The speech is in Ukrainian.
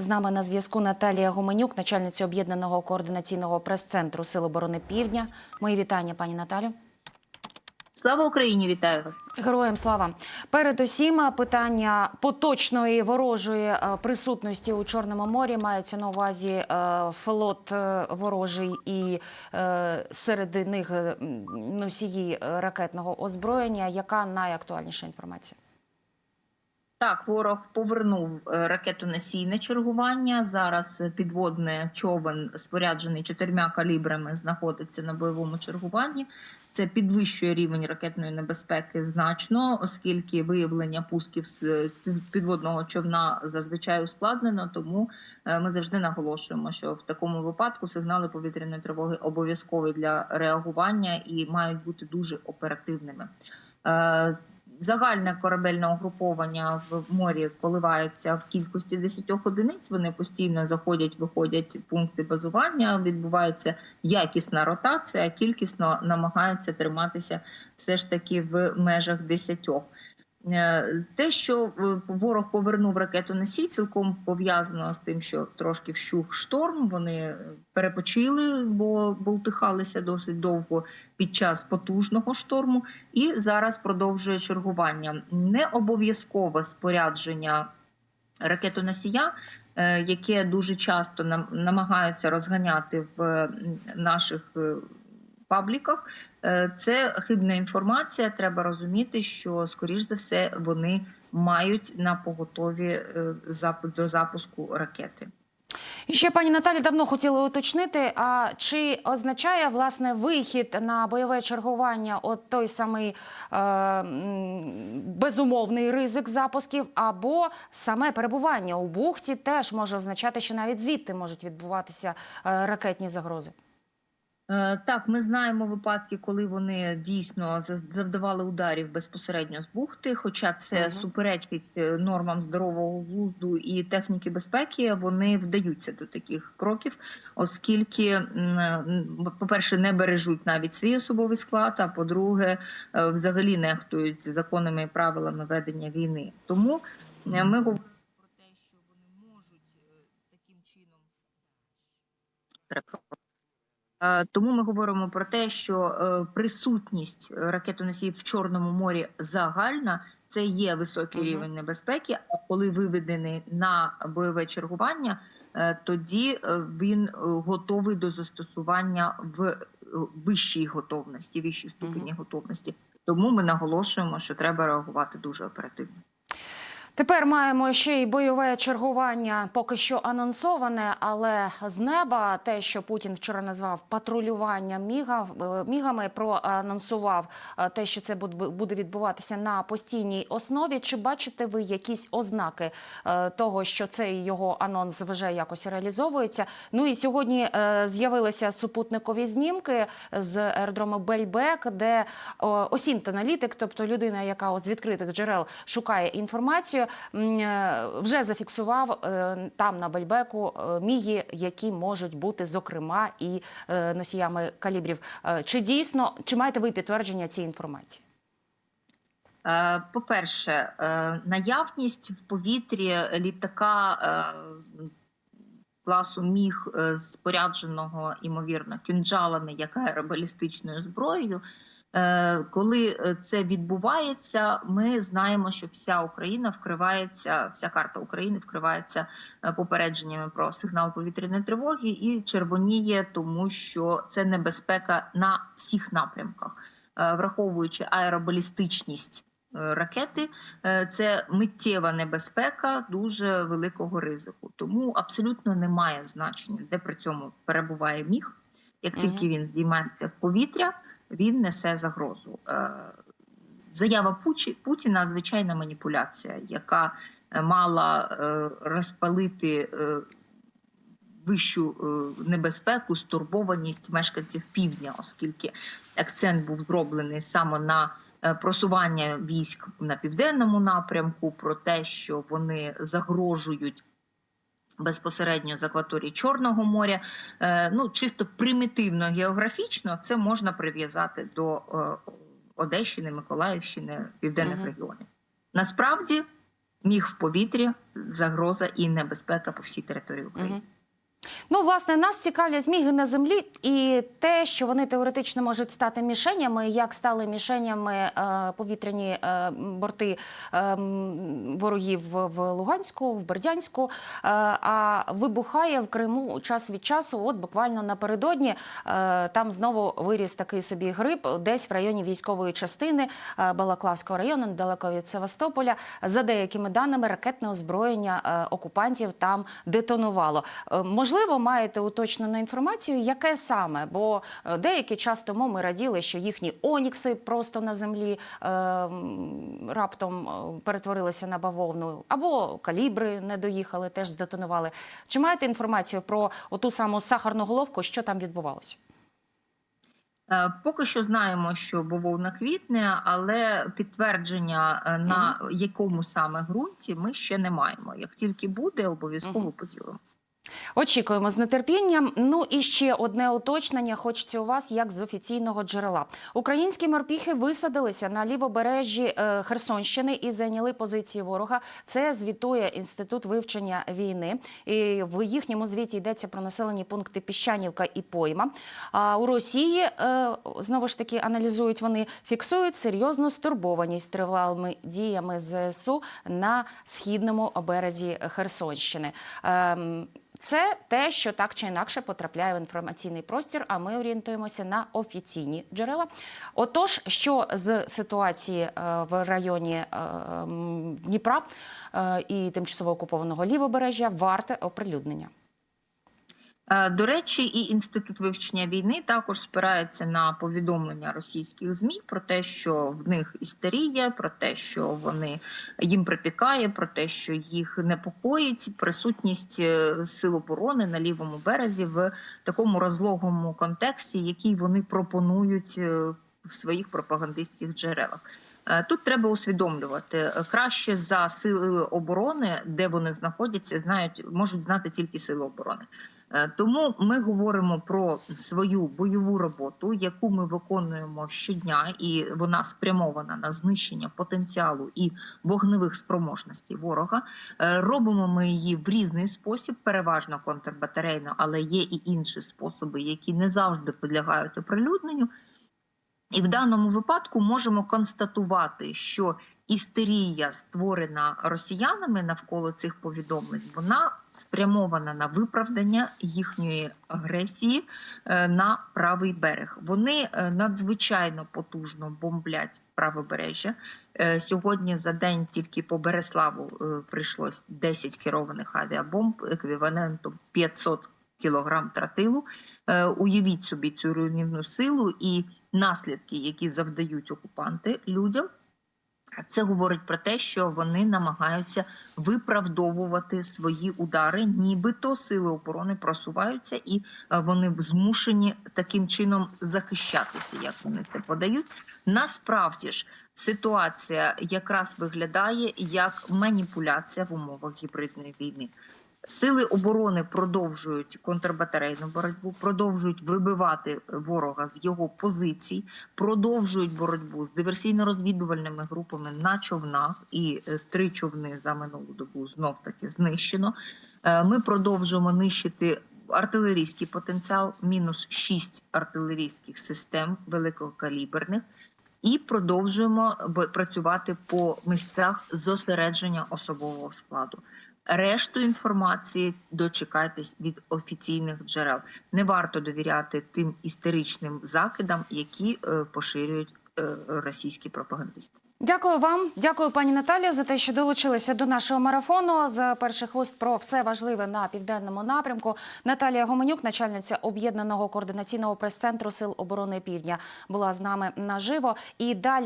З нами на зв'язку Наталія Гуменюк, начальниця об'єднаного координаційного прес-центру Сил оборони Півдня. Мої вітання, пані Наталю. Слава Україні! Вітаю вас! Героям слава. Передусім, питання поточної ворожої е, присутності у Чорному морі мається на увазі е, флот е, ворожий і е, серед них е, носії е, ракетного озброєння. Яка найактуальніша інформація? Так, ворог повернув е, ракетоносійне чергування. Зараз підводний човен, споряджений чотирма калібрами, знаходиться на бойовому чергуванні. Це підвищує рівень ракетної небезпеки значно, оскільки виявлення пусків з е, підводного човна зазвичай ускладнено. Тому е, ми завжди наголошуємо, що в такому випадку сигнали повітряної тривоги обов'язкові для реагування і мають бути дуже оперативними. Загальне корабельне угруповання в морі коливається в кількості 10 одиниць. Вони постійно заходять, виходять пункти базування. Відбувається якісна ротація, кількісно намагаються триматися все ж таки в межах 10. Е, Те, що е, ворог повернув ракетоносій, цілком пов'язано з тим, що трошки вщух шторм. Вони е, перепочили, бо болтихалися досить довго під час потужного шторму, і зараз продовжує чергування. Не обов'язкове спорядження ракетоносія, яке дуже часто нам намагаються розганяти в наших пабліках. Е, Це хибна інформація. Треба розуміти, що скоріш за все вони мають на поготові е, до запуску ракети. І ще пані Наталі давно хотіли уточнити. А чи означає власне вихід на бойове чергування от той самий е, безумовний ризик запусків, або саме перебування у бухті теж може означати, що навіть звідти можуть відбуватися е, ракетні загрози? Е, Так, ми знаємо випадки, коли вони дійсно завдавали ударів безпосередньо з бухти, хоча це Мгм. суперечить е, нормам здорового глузду і техніки безпеки, вони вдаються до таких кроків, оскільки, по-перше, не бережуть навіть свій особовий склад, а по-друге, е, взагалі нехтують законами і правилами ведення війни. Тому ми говоримо про те, що вони можуть таким чином. Е, Тому ми говоримо про те, що е, присутність ракетоносіїв в Чорному морі загальна це є високий Мгм. рівень небезпеки. А коли виведений на бойове чергування, е, тоді він готовий до застосування в вищій готовності, вищій ступені готовності. Тому ми наголошуємо, що треба реагувати дуже оперативно. Тепер маємо ще й бойове чергування, поки що анонсоване, але з неба те, що Путін вчора назвав патрулюванням мігав, е, мігами, проанонсував е, те, що це буде відбуватися на постійній основі. Чи бачите ви якісь ознаки е, того, що цей його анонс вже якось реалізовується? Ну і сьогодні з'явилися супутникові знімки з аеродрому Бельбек, де о, осінт-аналітик, тобто людина, яка з відкритих джерел шукає інформацію, вже зафіксував е, там на Бельбеку е, міги, які можуть бути зокрема і е, носіями калібрів. Е, Чи дійсно чи маєте ви підтвердження цієї інформації? Е, По-перше, е, наявність в повітрі літака е, класу міг е, спорядженого, імовірно, кінжалами, як аеробалістичною зброєю. Е, Коли е, це відбувається, ми знаємо, що вся Україна вкривається, вся карта України вкривається е, попередженнями про сигнал повітряної тривоги і червоніє, тому що це небезпека на всіх напрямках, враховуючи аеробалістичність ракети, це миттєва небезпека дуже великого ризику. Тому абсолютно немає значення, де при цьому перебуває міг. Як тільки він здіймається в повітря, він несе загрозу. Е, Заява Путіна звичайна маніпуляція, яка е, мала е, розпалити вищу небезпеку, стурбованість мешканців півдня, оскільки акцент був зроблений саме на просування військ на південному напрямку, про те, що вони загрожують. Безпосередньо з акваторії Чорного моря, Е, ну чисто примітивно географічно, це можна прив'язати до е, Одещини, Миколаївщини, південних Мгм. регіонів. Насправді міг в повітрі, загроза і небезпека по всій території України. Мгм. Ну, власне, нас цікавлять міги на землі і те, що вони теоретично можуть стати мішенями, як стали мішенями е, повітряні е, борти е, ворогів в Луганську, в Бердянську. Е, а вибухає в Криму час від часу. От буквально напередодні е, там знову виріс такий собі гриб, десь в районі військової частини е, Балаклавського району, недалеко від Севастополя. За деякими даними, ракетне озброєння е, окупантів там детонувало. Е, Можливо, маєте уточнену інформацію, яке саме? Бо е, деякі час тому ми раділи, що їхні онікси просто на землі е, раптом е, перетворилися на бавовну, або калібри не доїхали, теж здетонували. Чи маєте інформацію про оту саму сахарну головку, що там відбувалося? Е, Поки що знаємо, що бавовна квітне, але підтвердження на якому саме ґрунті ми ще не маємо. Як тільки буде, обов'язково поділимося. Очікуємо з нетерпінням. Ну і ще одне уточнення. Хочеться у вас як з офіційного джерела. Українські морпіхи висадилися на лівобережжі е, Херсонщини і зайняли позиції ворога. Це звітує інститут вивчення війни. І в їхньому звіті йдеться про населені пункти Піщанівка і Пойма. А у Росії е, знову ж таки аналізують вони, фіксують серйозну стурбованість тривалими діями ЗСУ на східному березі Херсонщини. Це те, що так чи інакше потрапляє в інформаційний простір. А ми орієнтуємося на офіційні джерела. Отож, що з ситуації е, в районі е, Дніпра е, і тимчасово окупованого лівобережжя варте оприлюднення. Е, До речі, і інститут вивчення війни також спирається на повідомлення російських змі про те, що в них істерія, про те, що вони їм припікає, про те, що їх непокоїть присутність е, сил оборони на лівому березі в такому розлогому контексті, який вони пропонують е, в своїх пропагандистських джерелах. Е, Тут треба усвідомлювати е, краще за сили оборони, де вони знаходяться, знають, можуть знати тільки сили оборони. Е, Тому ми говоримо про свою бойову роботу, яку ми виконуємо щодня, і вона спрямована на знищення потенціалу і вогневих спроможностей ворога. Робимо ми її в різний спосіб, переважно контрбатарейно, але є і інші способи, які не завжди підлягають оприлюдненню. І в даному випадку можемо констатувати, що істерія, створена росіянами навколо цих повідомлень, вона спрямована на виправдання їхньої агресії е, на правий берег. Вони е, надзвичайно потужно бомблять правобережжя. Е, Сьогодні за день тільки по Береславу прийшлось 10 керованих авіабомб еквівалентом 500 кілограм тротилу. Е, Уявіть собі цю руйнівну силу і наслідки, які завдають окупанти людям. Це говорить про те, що вони намагаються виправдовувати свої удари, нібито сили оборони просуваються, і е, вони змушені таким чином захищатися, як вони це подають. Насправді ж ситуація якраз виглядає як маніпуляція в умовах гібридної війни. Сили оборони продовжують контрбатарейну боротьбу, продовжують вибивати ворога з його позицій, продовжують боротьбу з диверсійно-розвідувальними групами на човнах. І е, три човни за минулу добу знов таки знищено. Е, Ми продовжуємо нищити. Артилерійський потенціал мінус 6 артилерійських систем великокаліберних, і продовжуємо працювати по місцях зосередження особового складу. Решту інформації дочекайтесь від офіційних джерел. Не варто довіряти тим істеричним закидам, які е, поширюють е, російські пропагандисти. Дякую вам, дякую, пані Наталія, за те, що долучилися до нашого марафону. З перших уст про все важливе на південному напрямку. Наталія Гоменюк, начальниця об'єднаного координаційного прес-центру Сил оборони Півдня, була з нами наживо. І далі.